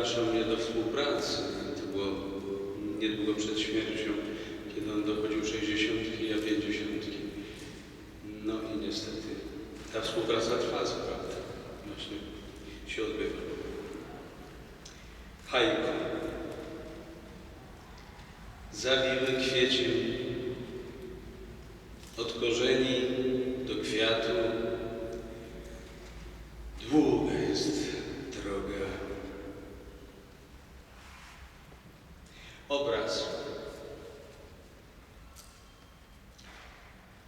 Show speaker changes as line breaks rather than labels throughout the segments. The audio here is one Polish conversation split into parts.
obarczał mnie do współpracy. To było niedługo przed śmiercią, kiedy on dochodził 60, ja 50. No i niestety ta współpraca trwa, co prawda. Właśnie się odbywa. Hajko. Zawiły kwieciem od korzeni do kwiatu.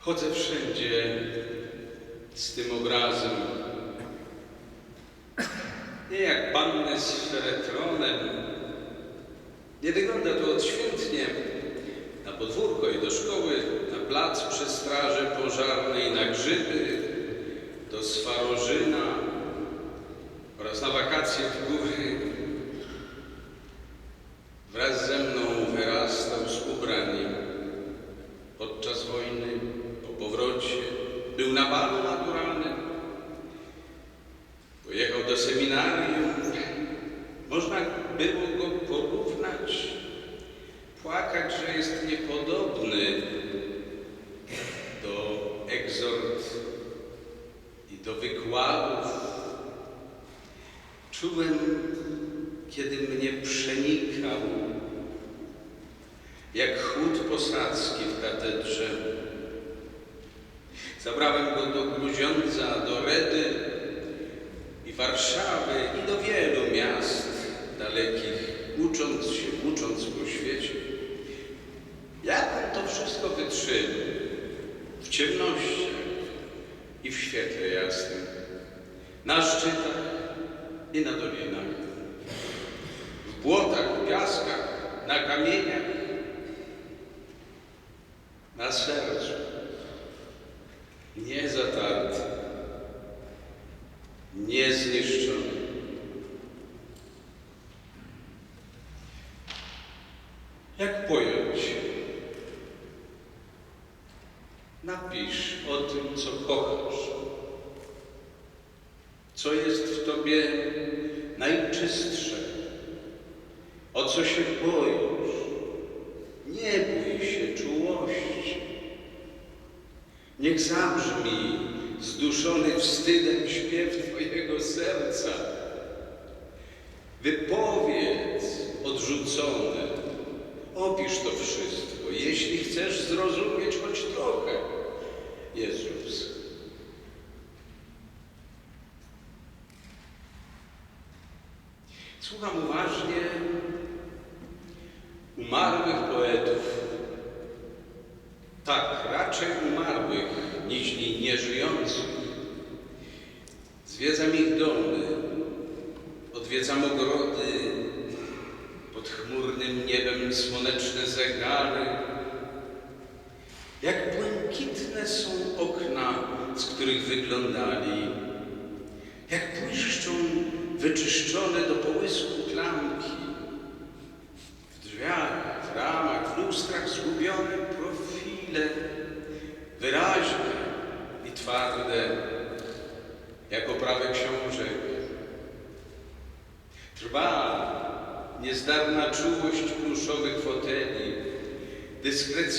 Chodzę wszędzie z tym obrazem. Nie jak panny z feretronem. Nie wygląda to odświętnie. Na podwórko i do szkoły, na plac przy straży pożarnej, na grzyby, do Swarożyna oraz na wakacje w góry. Do wykładów. Czułem, kiedy mnie przenikał, jak chłód posadzki w katedrze. Zabrałem go do Gruziądza, do Redy i Warszawy i do wielu miast dalekich, ucząc się, ucząc po świecie. Jak on to wszystko wytrzymał? W ciemnościach i w świetle jasnym, na szczytach i na dolinach, w błotach, piaskach, na kamieniach, na sercu, niezatarty, niezniszczony. Jak pojąć? Napisz o tym, co kochasz, co jest w tobie najczystsze, o co się boisz. Nie bój się czułości. Niech zabrzmi zduszony wstydem śpiew Twojego serca. Wypowiedz odrzucone. Opisz to wszystko, jeśli chcesz zrozumieć choć trochę Jezus. Słucham uważnie umarłych poetów. Tak, raczej umarłych niż nieżyjących. Zwiedzam ich domy, odwiedzam ogrody, pod chmurnym niebem słoneczne zegary. Jak błękitne są okna, z których wyglądali,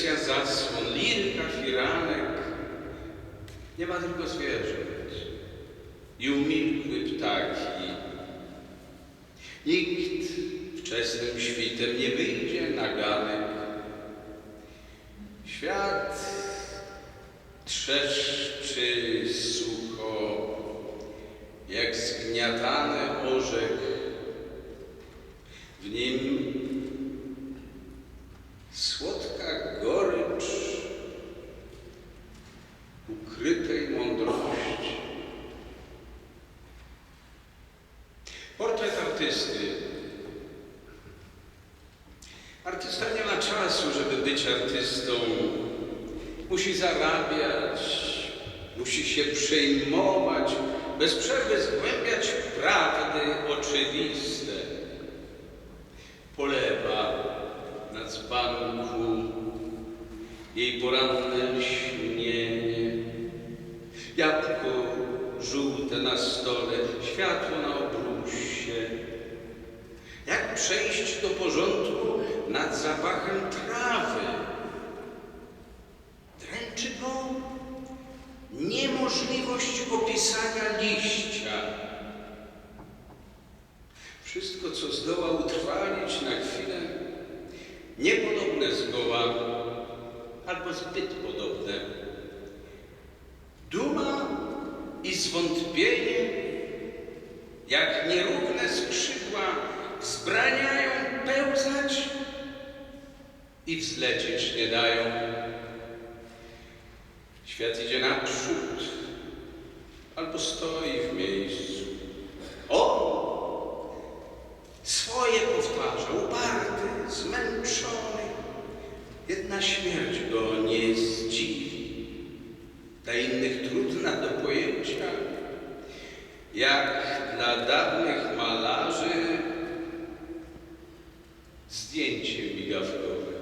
zasłon, lirka firanek. Nie ma tylko zwierząt i umilkły ptaki. Nikt wczesnym świtem nie wyjdzie na ganek. Świat trzeszczy sucho, jak zgniatany orzech. W nim czasu, żeby być artystą. Musi zarabiać, musi się przejmować, bez przerwy zgłębiać prawdy oczywiste. Polewa na dzbanku jej poranne śnienie. Jabłko żółte na stole, światło na obrusie. przejść do porządku nad zapachem trawy. Dręczy go niemożliwość opisania liścia. Wszystko, co zdoła utrwalić na chwilę, niepodobne zgoła, albo zbyt podobne. Duma i zwątpienie, jak nierówne skrzydła, wzbraniają pełzać i wzlecieć nie dają. Świat idzie naprzód, albo stoi w miejscu. O! Swoje powtarza, uparty, zmęczony. Jedna śmierć go nie zdziwi. Dla innych trudna do pojęcia. Jak dla dawnych malarzy zdjęcie migawkowe.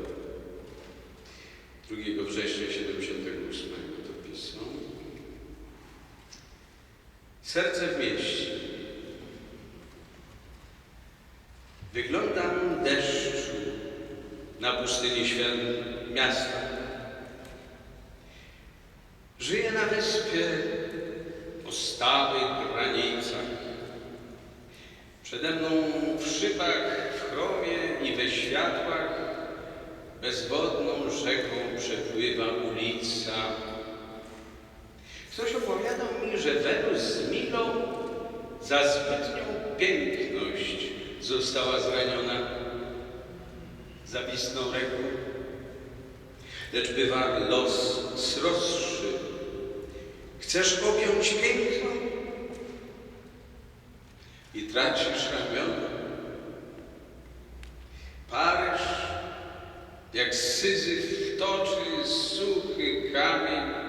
2 września 78 to pisał. Serce w mieście. Wyglądam deszczu na pustyni świat miasta. Żyję na wyspie o stałych granicach. Przede mną w szybach, w chromie i we światłach bezwodną rzeką przepływa ulica. Ktoś opowiadał mi, że Wenus z Milą za zbytnią piękność została zraniona zawistną reką. Lecz bywa los srostszy. Chcesz objąć piękno i tracisz ramiona. Toczy suchy kamień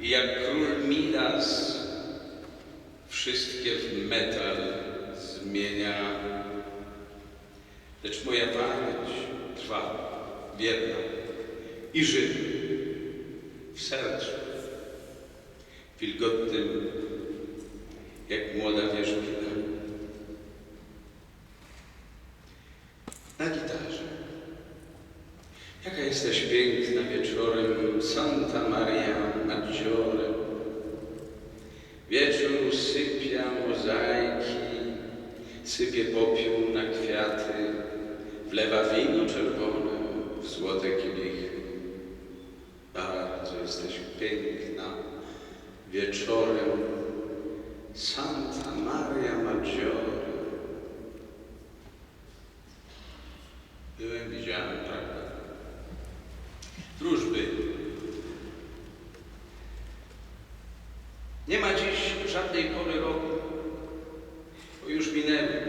jak król Midas wszystkie w metal zmienia. Lecz moja pamięć trwa, wierna i żywy w sercu, wilgotnym jak młoda wierzbina. Na gitarze. Jaka jesteś piękna wieczorem, Santa Maria Maggiore. Wieczór sypia mozaiki, sypie popiół na kwiaty, wlewa wino czerwone w złote kielichy. Bardzo jesteś piękna wieczorem, Santa Maria Maggiore. Byłem, widziałem, prawda? Wróżby. Nie ma dziś żadnej pory roku, bo już minęły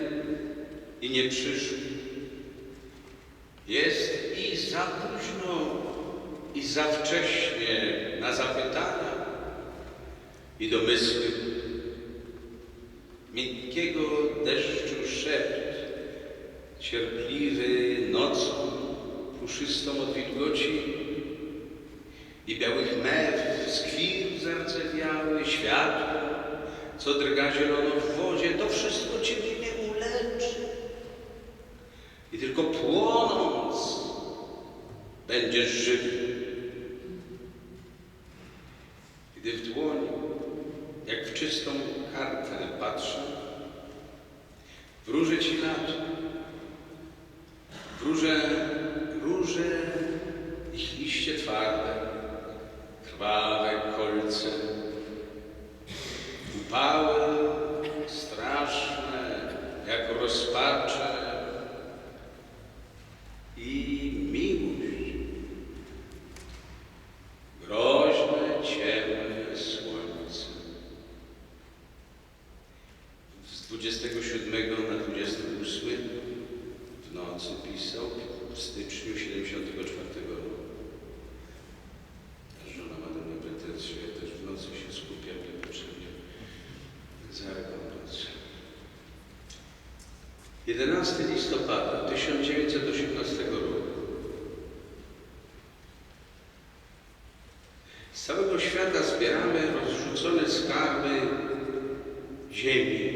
i nie przyszły. Jest i za późno, i za wcześnie na zapytania i domysły. Skwir zardzewiały, światło, co drga zielono w wodzie, to wszystko Ciebie nie uleczy. I tylko płonąc będziesz żywy. 11 listopada 1918 roku. Z całego świata zbieramy rozrzucone skarby ziemi,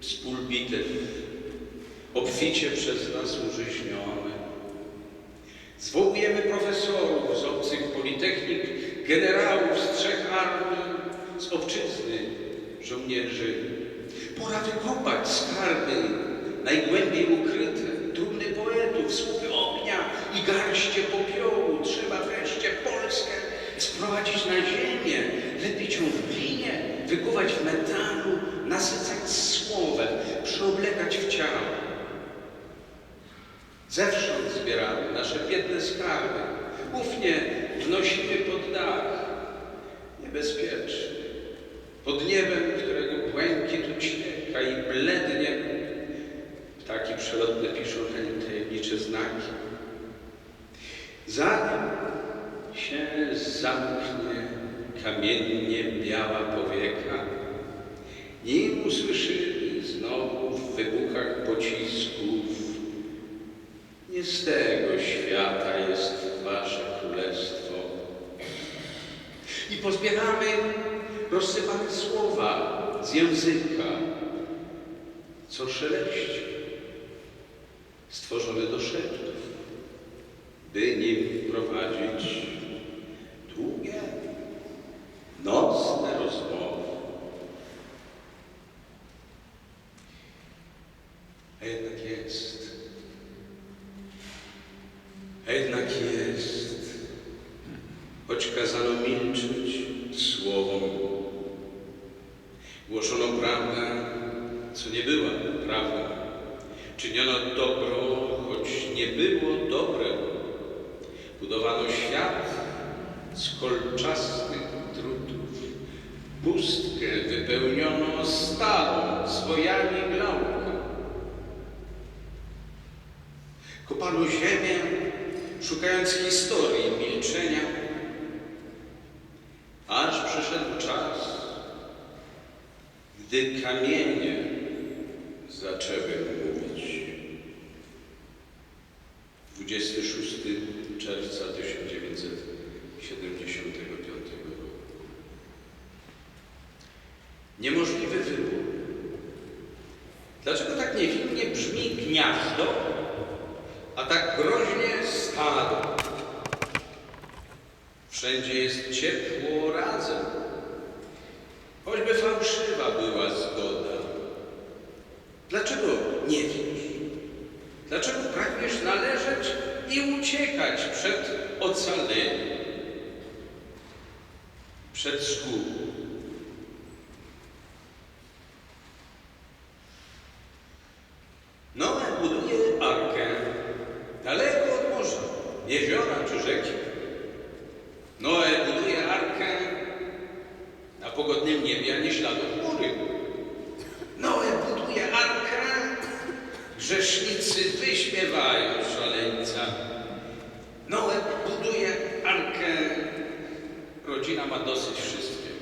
z pól bitew, obficie przez nas użyźnione. Zwołujemy profesorów z obcych politechnik, generałów z trzech armii, z obczyzny, żołnierzy. Pora wykopać skarby najgłębiej ukryte, trumny poetów, słupy ognia i garście popiołu. Trzeba wreszcie Polskę sprowadzić na ziemię, lepić ją w glinie, wykuwać w metalu, nasycać słowem, przyoblekać w ciało. Zewsząd zbieramy nasze biedne skarby. Ufnie wnosimy pod dach. Niebezpiecznie. Pod niebem, którego błękit ucieka i blednie. Ptaki przelotne piszą na nim tajemnicze znaki. Zanim się zamknie kamiennie biała powieka, nim usłyszymy znowu w wybuchach pocisków nie z tego świata jest wasze królestwo. I pozbieramy rozsypane słowa z języka, co szeleści, stworzone do szeptów, by nim prowadzić długie, nocne rozmowy. A jednak jest. A jednak jest, choć kazano milczeć słowom. Głoszono prawdę, co nie była prawdą. Czyniono dobro, choć nie było dobre. Budowano świat z kolczastych drutów. Pustkę wypełniono stalą, zwojami glauka. Kopano ziemię, szukając historii milczenia, aż przyszedł czas, gdy kamienie zaczęły mówić. 26 czerwca 1975 roku. Niemożliwy wybór. Dlaczego tak niewinnie brzmi gniazdo, a tak groźnie stado? Wszędzie jest ciepło Dlaczego pragniesz należeć i uciekać przed ocaleniem, przed zgubą? Noe buduje arkę daleko od morza, jeziora czy rzeki. Noe buduje arkę na pogodnym niebie, a nie śladu chmury. Noe buduje arkę, grzesznicy wyśmiewają szaleńca. Noe buduje arkę, rodzina ma dosyć wszystkiego.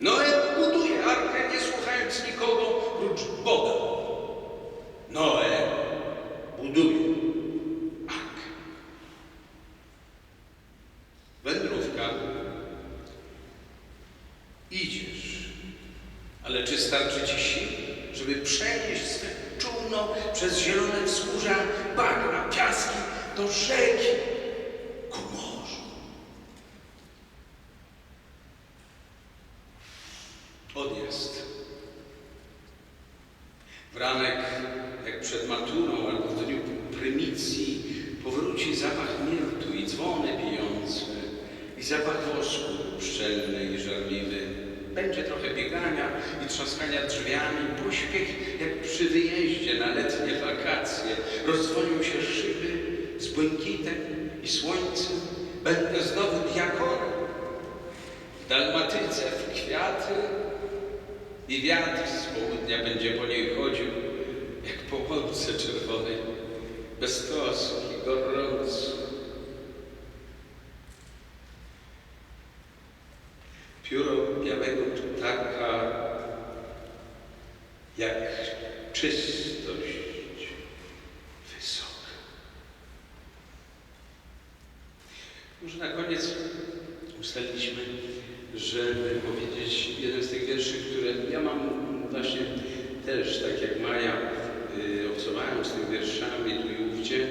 Noe buduje arkę, nie słuchając nikogo prócz Boga. Noe do rzeki, ku morzu? Odjazd. W ranek, jak przed maturą albo w dniu prymicji, powróci zapach mirtu i dzwony bijące, i zapach wosku pszczelny i żarliwy. Będzie trochę biegania i trzaskania drzwiami, pośpiech jak przy wyjeździe na letnie wakacje. Rozdzwonią się szyby z błękitem i słońcem. Będę znowu diakonem, w dalmatyce, w kwiaty, i wiatr z południa będzie po niej chodził, jak po łące czerwonej, bez troski, gorąco. Pióro białego ptaka, jak czystość Może na koniec ustaliliśmy, żeby powiedzieć jeden z tych wierszy, które ja mam właśnie też, tak jak Maja, y, obcowałem z tymi wierszami tu i ówdzie.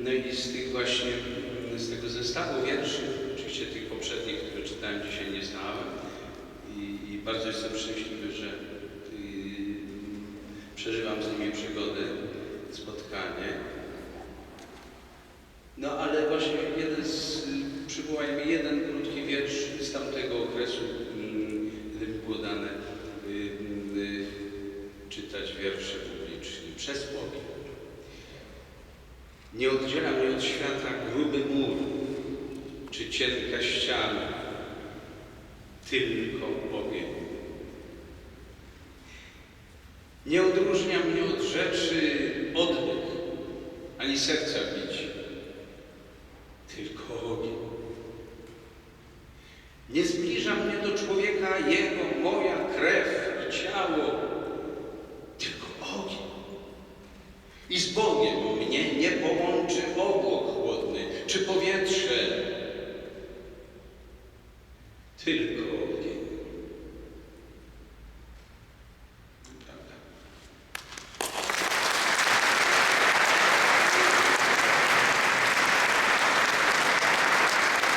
No i z tych właśnie, mm, z tego zestawu wierszy, oczywiście tych poprzednich, które czytałem dzisiaj nie znałem. I, i bardzo jestem szczęśliwy, że y, przeżywam z nimi przygody, spotkanie. No ale właśnie jeden z, przywołaj mi jeden krótki wiersz z tamtego okresu, mm, gdy mi było dane y, y, czytać wiersze publicznie przez ogień. Nie oddziela świata gruby mur czy cienka ściana, tylko ogień. Nie odróżnia mnie od rzeczy oddech, ani serca bicie, tylko ogień. Nie zbliża mnie do człowieka jego, moja krew i ciało, tylko ogień. I z Bogiem mnie nie połączy